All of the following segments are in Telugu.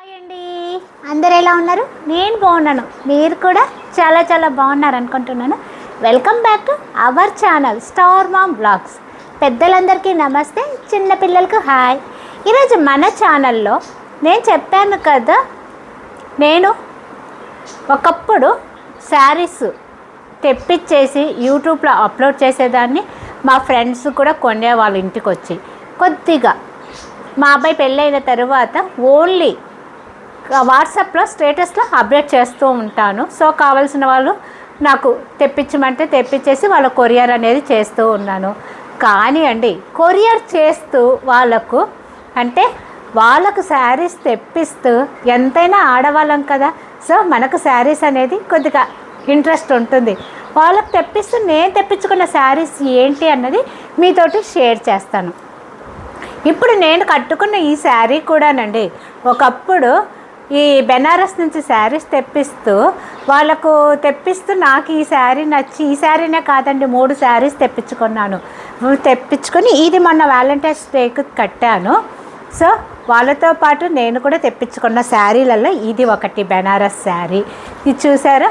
హాయ్ అండి. అందరు ఎలా ఉన్నారు? నేను బాగున్నాను. మీరు కూడా చాలా చాలా బాగున్నారు అనుకుంటున్నాను. Welcome back to our channel star mom blogs పెద్దలందరికీ నమస్తే. చిన్న పిల్లలకు హాయ్. ఈరోజు మన ఛానల్లో నేను చెప్పాను కదా నేను ఒకప్పుడు శారీస్ తెప్పించేసి యూట్యూబ్లో అప్లోడ్ చేసేదాన్ని. మా ఫ్రెండ్స్ కూడా కొనే వాళ్ళ ఇంటికి వచ్చి కొద్దిగా మా అబ్బాయి పెళ్ళైన తర్వాత ఓన్లీ వాట్సాప్లో స్టేటస్లో అప్డేట్ చేస్తూ ఉంటాను. సో కావాల్సిన వాళ్ళు నాకు తెప్పించమంటే తెప్పించేసి వాళ్ళ కొరియర్ అనేది చేస్తూ ఉన్నాను. కానీ అండి కొరియర్ చేస్తూ వాళ్ళకు అంటే వాళ్ళకు శారీస్ తెప్పిస్తూ ఎంతైనా ఆడవాళ్ళం కదా సో మనకు శారీస్ అనేది కొద్దిగా ఇంట్రెస్ట్ ఉంటుంది. వాళ్ళకు తెప్పిస్తూ నేను తెప్పించుకున్న శారీస్ ఏంటి అన్నది మీతోటి షేర్ చేస్తాను. ఇప్పుడు నేను కట్టుకున్న ఈ శారీ కూడానండి ఒకప్పుడు ఈ బెనారస్ నుంచి శారీస్ తెప్పిస్తూ వాళ్ళకు తెప్పిస్తూ నాకు ఈ శారీ నచ్చి ఈ శారీనే కాదండి మూడు శారీస్ తెప్పించుకున్నాను. తెప్పించుకొని ఇది మొన్న వ్యాలంటైన్స్ డేకి కట్టాను. సో వాళ్ళతో పాటు నేను కూడా తెప్పించుకున్న శారీలలో ఇది ఒకటి బెనారస్ శారీ. ఇది చూసారా?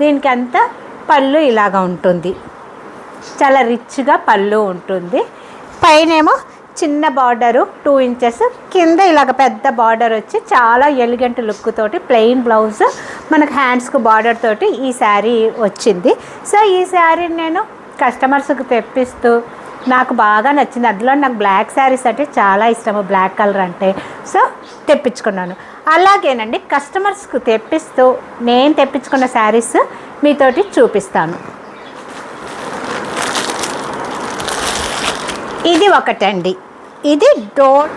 దీనికి అంతా పళ్ళు ఇలాగ ఉంటుంది. చాలా రిచ్గా పళ్ళు ఉంటుంది. పైనేమో చిన్న బార్డరు టూ ఇంచెస్ కింద ఇలాగ పెద్ద బార్డర్ వచ్చి చాలా ఎలిగెంట్ లుక్ తోటి ప్లెయిన్ బ్లౌజ్ మనకు హ్యాండ్స్కు బార్డర్ తోటి ఈ శారీ వచ్చింది. సో ఈ శారీని నేను కస్టమర్స్కి తెప్పిస్తూ నాకు బాగా నచ్చింది. అందులో నాకు బ్లాక్ శారీస్ అంటే చాలా ఇష్టము. బ్లాక్ కలర్ అంటే. సో తెప్పించుకున్నాను. అలాగేనండి కస్టమర్స్కు తెప్పిస్తూ నేను తెప్పించుకున్న శారీస్ మీతోటి చూపిస్తాను. ఇది ఒకటండి. ఇది డో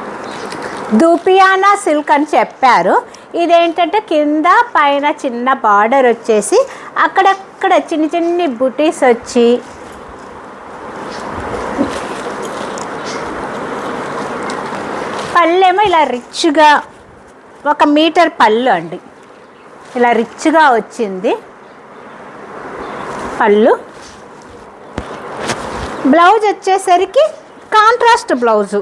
దూపియానా సిల్క్ అని చెప్పారు. ఇదేంటంటే కింద పైన చిన్న బార్డర్ వచ్చేసి అక్కడక్కడ చిన్ని చిన్ని బుటీస్ వచ్చి పళ్ళేమో ఇలా రిచ్గా ఒక మీటర్ పళ్ళు అండి. ఇలా రిచ్గా వచ్చింది పళ్ళు. బ్లౌజ్ వచ్చేసరికి కాంట్రాస్ట్ బ్లౌజు.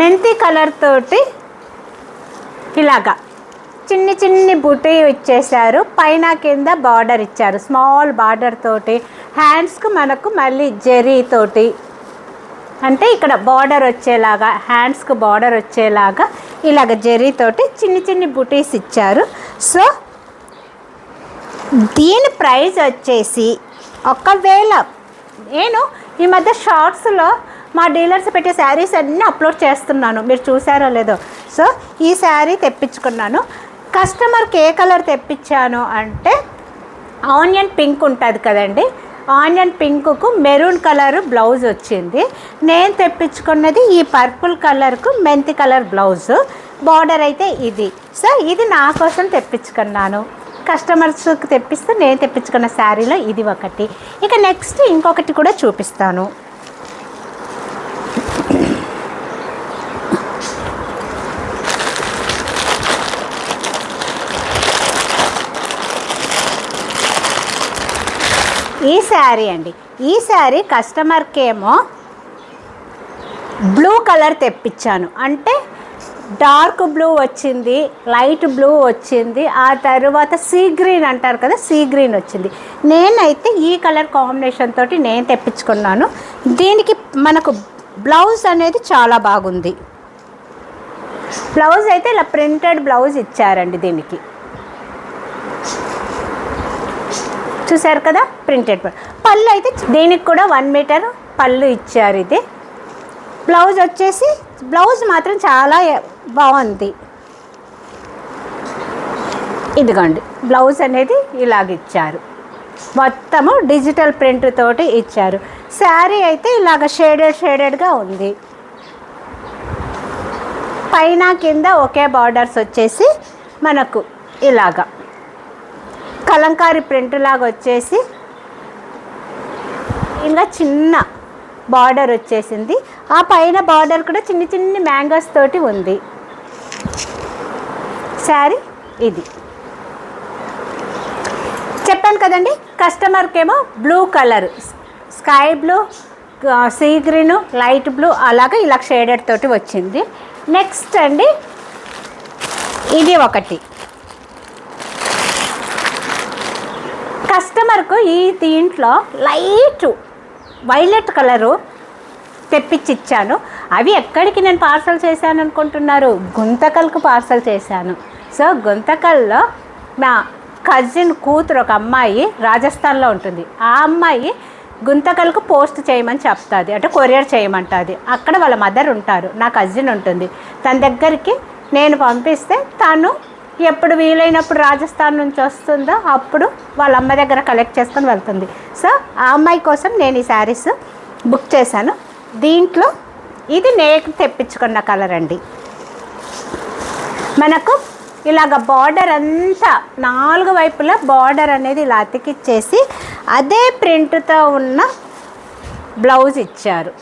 మెంతి కలర్ తోటి ఇలాగా చిన్ని చిన్ని బుటీ ఇచ్చేసారు పైన కింద బార్డర్ ఇచ్చారు. స్మాల్ బార్డర్ తోటి హ్యాండ్స్కు మనకు మళ్ళీ జెరీ తోటి. అంటే ఇక్కడ బార్డర్ వచ్చేలాగా హ్యాండ్స్కి బార్డర్ వచ్చేలాగా ఇలాగ జెరీ తోటి చిన్ని చిన్ని బుటీస్ ఇచ్చారు. సో దీని ప్రైస్ వచ్చేసి ఒకవేళ నేను ఈ మధ్య షార్ట్స్లో మా డీలర్స్ పెట్టే శారీస్ అన్నీ అప్లోడ్ చేస్తున్నాను. మీరు చూసారో లేదో. సో ఈ శారీ తెప్పించుకున్నాను. కస్టమర్కి ఏ కలర్ తెప్పించాను అంటే ఆనియన్ పింక్ ఉంటుంది కదండి. ఆనియన్ పింక్కు మెరూన్ కలర్ బ్లౌజ్ వచ్చింది. నేను తెప్పించుకున్నది ఈ పర్పుల్ కలర్కు మెంతి కలర్ బ్లౌజ్. బార్డర్ అయితే ఇది. సో ఇది నా కోసం తెప్పించుకున్నాను. కస్టమర్స్కి తెప్పిస్తే నేను తెప్పించుకున్న శారీలో ఇది ఒకటి. ఇక నెక్స్ట్ ఇంకొకటి కూడా చూపిస్తాను. ఈ శారీ అండి. ఈ శారీ కస్టమర్కి ఏమో బ్లూ కలర్ తెప్పించాను. అంటే డార్క్ బ్లూ వచ్చింది లైట్ బ్లూ వచ్చింది ఆ తర్వాత సీ గ్రీన్ అంటారు కదా సీ గ్రీన్ వచ్చింది. నేనైతే ఈ కలర్ కాంబినేషన్ తోటి నేను తెప్పించుకున్నాను. దీనికి మనకు బ్లౌజ్ అనేది చాలా బాగుంది. బ్లౌజ్ అయితే ఇలా ప్రింటెడ్ బ్లౌజ్ ఇచ్చారండి దీనికి. చూసారు కదా? ప్రింటెడ్ పళ్ళు అయితే దీనికి కూడా వన్ మీటర్ పళ్ళు ఇచ్చారు ఇది. బ్లౌజ్ వచ్చేసి బ్లౌజ్ మాత్రం చాలా బాగుంది. ఇదిగోండి బ్లౌజ్ అనేది ఇలాగ ఇచ్చారు. మొత్తము డిజిటల్ ప్రింట్ తోటి ఇచ్చారు. శారీ అయితే ఇలాగ షేడెడ్ షేడెడ్గా ఉంది. పైన కింద ఒకే బార్డర్స్ వచ్చేసి మనకు ఇలాగా. కలంకారీ ప్రింట్ లాగా వచ్చేసి ఇంకా చిన్న బార్డర్ వచ్చేసింది. ఆ పైన బార్డర్ కూడా చిన్న చిన్ని మ్యాంగోస్ తోటి ఉంది. శారీ ఇది. చెప్పాను కదండి కస్టమర్కేమో blue colour. Sky blue sea green light blue అలాగే ఇలా షేడెడ్ తోటి వచ్చింది. నెక్స్ట్ అండి ఇది ఒకటి. కస్టమర్కు ఈ దీంట్లో లైట్ వైలెట్ కలరు తెప్పించి ఇచ్చాను అవి ఎక్కడికి నేను పార్సల్ చేశాను అనుకుంటున్నారు గుంతకల్కు పార్సల్ చేశాను. సో గుంతకల్లో నా కజిన్ కూతురు ఒక అమ్మాయి రాజస్థాన్లో ఉంటుంది. ఆ అమ్మాయి గుంతకల్కు పోస్ట్ చేయమని చెప్తుంది. అంటే కొరియర్ చేయమంటుంది. అక్కడ వాళ్ళ మదర్ ఉంటారు. నా కజిన్ ఉంటుంది. తన దగ్గరికి నేను పంపిస్తే తను ఎప్పుడు వీలైనప్పుడు రాజస్థాన్ నుంచి వస్తుందో అప్పుడు వాళ్ళ అమ్మ దగ్గర కలెక్ట్ చేసుకొని వెళ్తుంది. సో ఆ అమ్మాయి కోసం నేను ఈ శారీస్ బుక్ చేశాను. దీంట్లో ఇది నేను తెప్పించుకున్న కలర్ అండి. మనకు ఇలాగ బార్డర్ అంతా నాలుగు వైపులా బార్డర్ అనేది ఇలా అతికిచ్చేసి అదే ప్రింట్తో ఉన్న బ్లౌజ్ ఇచ్చారు.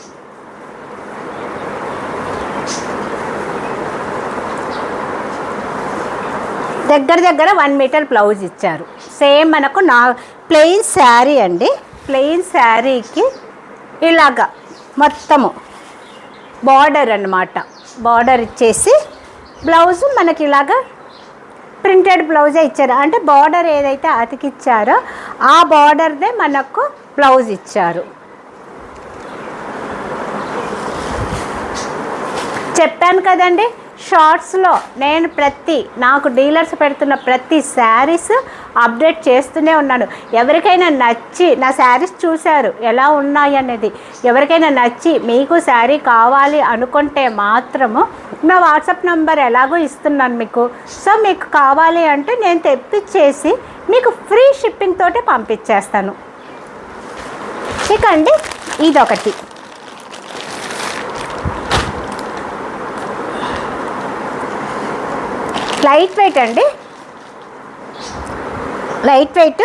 దగ్గర దగ్గర వన్ మీటర్ బ్లౌజ్ ఇచ్చారు. సేమ్ మనకు నా ప్లెయిన్ శారీ అండి. ప్లెయిన్ శారీకి ఇలాగా మొత్తము బార్డర్ అన్నమాట. బార్డర్ ఇచ్చేసి బ్లౌజ్ మనకి ఇలాగా ప్రింటెడ్ బ్లౌజే ఇచ్చారు. అంటే బార్డర్ ఏదైతే అతికిచ్చారో ఆ బార్డర్దే మనకు బ్లౌజ్ ఇచ్చారు. చెప్పాను కదండి షార్ట్స్లో నేను ప్రతి నాకు డీలర్స్ పెడుతున్న ప్రతి శారీస్ అప్డేట్ చేస్తూనే ఉన్నాను. ఎవరికైనా నచ్చి నా శారీస్ చూశారు ఎలా ఉన్నాయి అనేది. ఎవరికైనా నచ్చి మీకు శారీ కావాలి అనుకుంటే మాత్రము నా వాట్సాప్ నెంబర్ ఎలాగో ఇస్తున్నాను మీకు. సో మీకు కావాలి అంటే నేను తెప్పించేసి మీకు ఫ్రీ షిప్పింగ్ తోటే పంపించేస్తాను ఇక అండి ఇదొకటి. లైట్ వెయిట్ అండి. Light weight.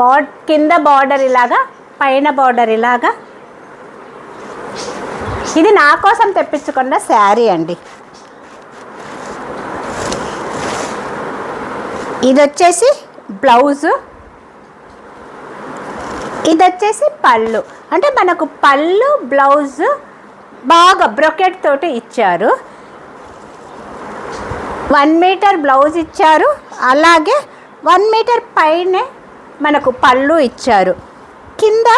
బాడ్ కింద బార్డర్ ఇలాగా పైన బార్డర్ ఇలాగా. ఇది నా కోసం తెప్పించుకున్న శారీ అండి. ఇది వచ్చేసి బ్లౌజు. ఇది వచ్చేసి పళ్ళు. అంటే మనకు పళ్ళు బ్లౌజ్ బాగా బ్రొకెట్ తోటి ఇచ్చారు. వన్ మీటర్ బ్లౌజ్ ఇచ్చారు. అలాగే వన్ మీటర్ పైనే మనకు పళ్ళు ఇచ్చారు. కింద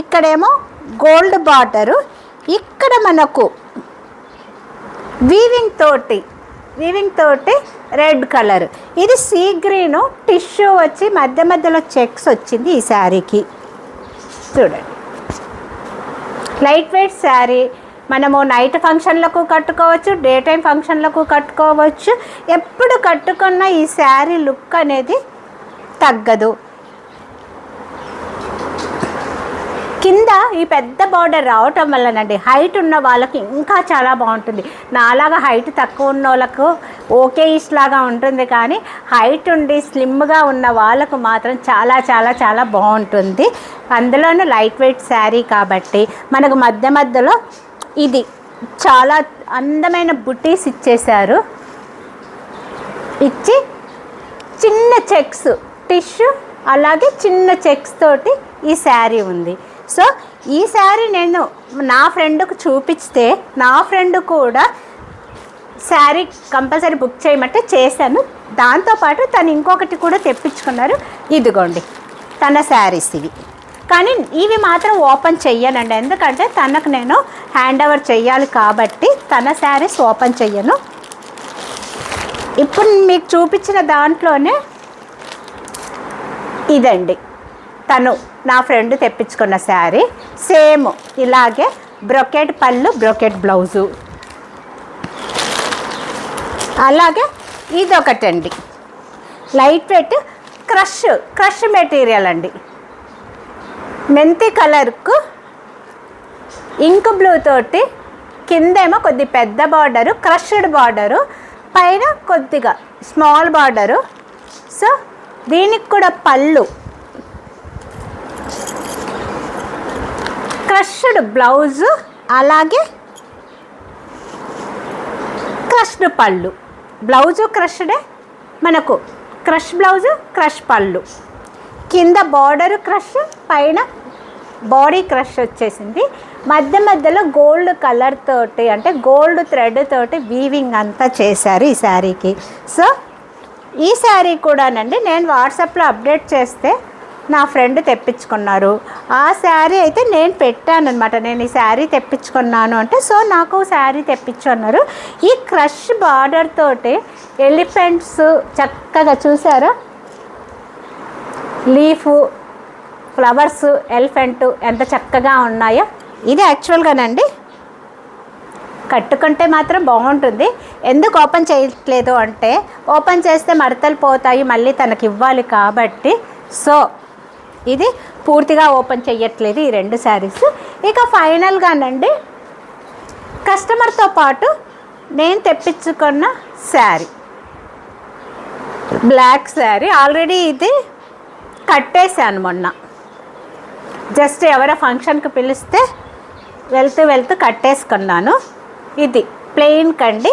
ఇక్కడేమో గోల్డ్ బార్డరు. ఇక్కడ మనకు వీవింగ్ తోటి వీవింగ్ తోటి రెడ్ కలర్. ఇది సీ గ్రీన్ టిష్యూ వచ్చి మధ్య మధ్యలో చెక్స్ వచ్చింది ఈ శారీకి. చూడండి. లైట్ వెయిట్ శారీ మనము నైట్ ఫంక్షన్లకు కట్టుకోవచ్చు డే టైం ఫంక్షన్లకు కట్టుకోవచ్చు. ఎప్పుడు కట్టుకున్న ఈ శారీ లుక్ అనేది తగ్గదు. కింద ఈ పెద్ద బార్డర్ రావటం వల్లనండి హైట్ ఉన్న వాళ్ళకి ఇంకా చాలా బాగుంటుంది. నాలాగా హైట్ తక్కువ ఉన్న వాళ్ళకు ఓకే లాగా ఉంటుంది కానీ హైట్ ఉండి స్లిమ్గా ఉన్న వాళ్ళకు మాత్రం చాలా చాలా చాలా బాగుంటుంది. అందులోనూ లైట్ వెయిట్ శారీ కాబట్టి మనకు మధ్య మధ్యలో ఇది చాలా అందమైన బుటీస్ ఇచ్చేశారు. ఇచ్చి చిన్న చెక్స్ టిష్యూ అలాగే చిన్న చెక్స్ తోటి ఈ శారీ ఉంది. సో ఈ శారీ నేను నా ఫ్రెండ్కు చూపిస్తే నా ఫ్రెండ్ కూడా శారీ కంపల్సరీ బుక్ చేయమంటే చేశాను. దాంతోపాటు తను ఇంకొకటి కూడా తెప్పించుకున్నారు. ఇదిగోండి తన శారీస్ ఇవి. కానీ ఇవి మాత్రం ఓపెన్ చెయ్యనండి. ఎందుకంటే తనకు నేను హ్యాండ్ ఓవర్ చెయ్యాలి కాబట్టి తన శారీస్ ఓపెన్ చెయ్యను. ఇప్పుడు మీకు చూపించిన దాంట్లోనే ఇదండి. తను నా ఫ్రెండ్ తెప్పించుకున్న శారీ. సేమ్ ఇలాగే బ్రొకెట్ పళ్ళు బ్రొకెట్ బ్లౌజు. అలాగే ఇదొకటండి. Light weight crush crush material అండి. మెంతి కలర్కు ఇంక్ బ్లూ తోటి కిందేమో కొద్ది పెద్ద బార్డరు క్రష్డ్ బార్డరు పైన కొద్దిగా స్మాల్ బార్డరు. సో దీనికి కూడా పళ్ళు. క్రష్డ్ బ్లౌజు అలాగే క్రష్డ్ పళ్ళు. బ్లౌజు క్రష్డే మనకు క్రష్ బ్లౌజు క్రష్ పళ్ళు. కింద బార్డరు క్రష్ పైన బాడీ క్రష్ వచ్చేసింది. మధ్య మధ్యలో గోల్డ్ కలర్ తోటి అంటే గోల్డ్ థ్రెడ్ తోటి వీవింగ్ అంతా చేశారు ఈ శారీకి. సో ఈ శారీ కూడానండి నేను వాట్సాప్లో అప్డేట్ చేస్తే నా ఫ్రెండ్ తెప్పించుకున్నారు. ఆ శారీ అయితే నేను పెట్టాను అనమాట నేను ఈ శారీ తెప్పించుకున్నాను అంటే సో నాకు శారీ తెప్పించుకున్నారు ఈ క్రష్ బార్డర్ తోటి ఎలిఫెంట్స్ చక్కగా చూసారా? లీఫు ఫ్లవర్స్ ఎలిఫెంట్ ఎంత చక్కగా ఉన్నాయో. ఇది యాక్చువల్గానండి. కట్టుకుంటే మాత్రం బాగుంటుంది. ఎందుకు ఓపెన్ చేయట్లేదు అంటే ఓపెన్ చేస్తే మడతలు పోతాయి మళ్ళీ తనకి ఇవ్వాలి కాబట్టి. సో ఇది పూర్తిగా ఓపెన్ చేయట్లేదు ఈ రెండు శారీస్. ఇక ఫైనల్గానండి కస్టమర్తో పాటు నేను తెప్పించుకున్న శారీ. బ్లాక్ శారీ. ఆల్రెడీ ఇది కట్టేశాను మొన్న. జస్ట్ ఎవరో ఫంక్షన్కి పిలిస్తే వెళ్తూ వెళ్తూ కట్టేసుకున్నాను. ఇది ప్లెయిన్ కండి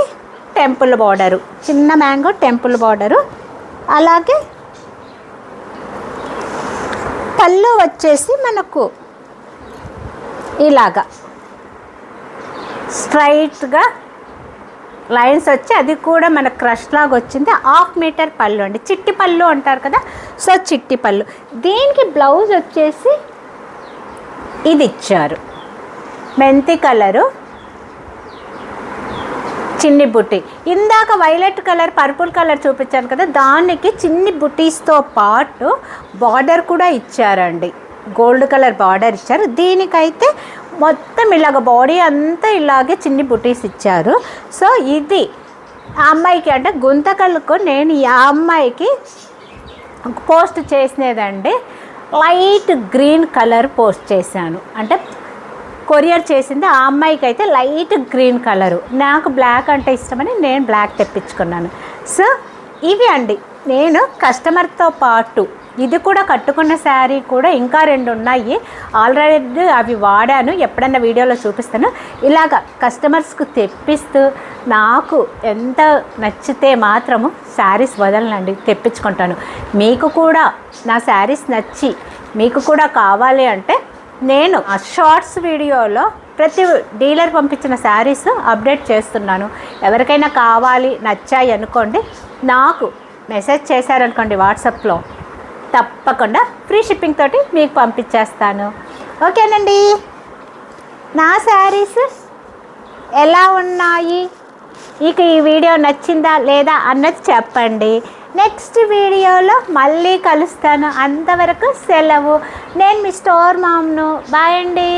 టెంపుల్ బార్డరు. చిన్న మ్యాంగో టెంపుల్ బార్డరు. అలాగే పళ్ళు వచ్చేసి మనకు ఇలాగా స్ట్రైట్గా లైన్స్ వచ్చి అది కూడా మన క్రష్ లాగా వచ్చింది. హాఫ్ మీటర్ పళ్ళు అండి. చిట్టి పళ్ళు అంటారు కదా? సో చిట్టి పళ్ళు. దీనికి బ్లౌజ్ వచ్చేసి ఇది ఇచ్చారు మెంతి కలరు చిన్ని బుట్టి. ఇందాక వైలెట్ కలర్ పర్పుల్ కలర్ చూపించాను కదా దానికి చిన్ని బుటీస్తో పాటు బార్డర్ కూడా ఇచ్చారండి. గోల్డ్ కలర్ బార్డర్ ఇచ్చారు. దీనికైతే మొత్తం ఇలాగ బాడీ అంతా ఇలాగే చిన్ని బుటీస్ ఇచ్చారు. సో ఇది ఆ అమ్మాయికి అంటే గుంతకలకు నేను ఈ ఆ అమ్మాయికి పోస్ట్ చేసినదండి. లైట్ గ్రీన్ కలర్ పోస్ట్ చేశాను. అంటే కొరియర్ చేసింది ఆ అమ్మాయికి అయితే లైట్ గ్రీన్ కలరు. నాకు బ్లాక్ అంటే ఇష్టమని నేను బ్లాక్ తెప్పించుకున్నాను. సో ఇవి అండి. నేను కస్టమర్తో పాటు ఇది కూడా కట్టుకున్న శారీ కూడా ఇంకా రెండు ఉన్నాయి. ఆల్రెడీ అవి వాడాను. ఎప్పుడన్నా వీడియోలో చూపిస్తాను. ఇలాగ కస్టమర్స్కు తెప్పిస్తూ నాకు ఎంత నచ్చితే మాత్రము శారీస్ వదలనండి. తెప్పించుకుంటాను. మీకు కూడా నా శారీస్ నచ్చి మీకు కూడా కావాలి అంటే నేను ఆ షార్ట్స్ వీడియోలో ప్రతి డీలర్ పంపించిన శారీస్ అప్డేట్ చేస్తున్నాను. ఎవరికైనా కావాలి నచ్చాయి అనుకోండి నాకు మెసేజ్ చేశారనుకోండి వాట్సాప్లో. తప్పకుండా ఫ్రీ షిప్పింగ్ తోటి మీకు పంపించేస్తాను. ఓకేనండి? నా శారీస్ ఎలా ఉన్నాయి? ఇక ఈ వీడియో నచ్చిందా లేదా అన్నది చెప్పండి. నెక్స్ట్ వీడియోలో మళ్ళీ కలుస్తాను. అంతవరకు సెలవు. నేను మీ స్టోర్ మామ్ను. బాయ్ అండి.